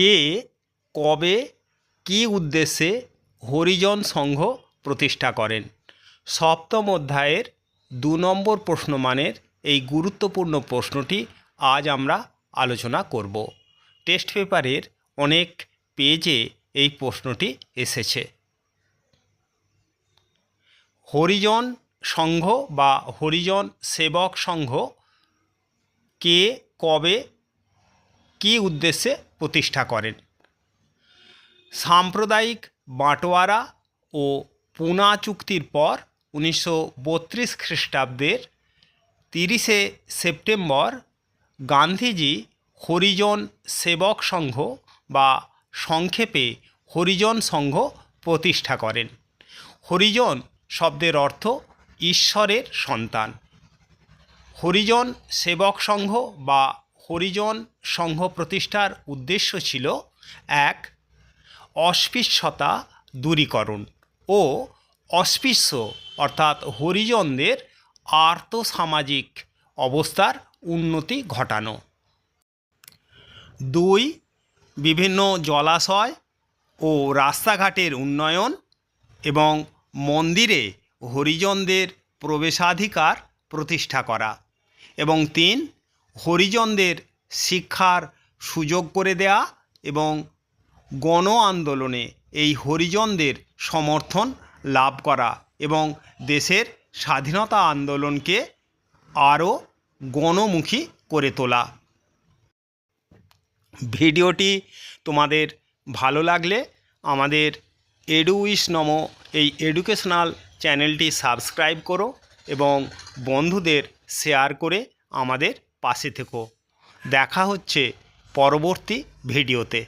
কে, কবে, কী উদ্দেশ্যে হরিজন সংঘ প্রতিষ্ঠা করেন? সপ্তম অধ্যায়ের দু নম্বর প্রশ্নমানের এই গুরুত্বপূর্ণ প্রশ্নটি আজ আমরা আলোচনা করব। টেস্ট পেপারের অনেক পেজে এই প্রশ্নটি এসেছে। হরিজন সংঘ বা হরিজন সেবক সংঘ কে, কবে, কী উদ্দেশ্যে প্রতিষ্ঠা করেন। সাম্প্রদায়িক বাঁটোয়ারা ও পুনা চুক্তির পর উনিশশো বত্রিশ খ্রিস্টাব্দের তিরিশে সেপ্টেম্বর গান্ধীজি হরিজন সেবক সংঘ বা সংক্ষেপে হরিজন সংঘ প্রতিষ্ঠা করেন। হরিজন শব্দের অর্থ ঈশ্বরের সন্তান। হরিজন সেবক সংঘ বা হরিজন সংঘ প্রতিষ্ঠার উদ্দেশ্য ছিল, এক, অস্পৃশ্যতা দূরীকরণ ও অস্পৃশ্য, অর্থাৎ হরিজনদের আর্থসামাজিক অবস্থার উন্নতি ঘটানো। দুই, বিভিন্ন জলাশয় ও রাস্তাঘাটের উন্নয়ন এবং মন্দিরে হরিজনদের প্রবেশাধিকার প্রতিষ্ঠা করা। এবং তিন হরিজনদের শিক্ষার সুযোগ করে দেয়া এবং গণ আন্দোলনে এই হরিজনদের সমর্থন লাভ করা এবং দেশের স্বাধীনতা আন্দোলনকে আরও গণমুখী করে তোলা। ভিডিওটি তোমাদের ভালো লাগলে আমাদের এডুইস নম এই এডুকেশনাল চ্যানেলটি সাবস্ক্রাইব করো এবং বন্ধুদের শেয়ার করে আমাদের পাশে থেকো। দেখা হচ্ছে পরবর্তী ভিডিওতে।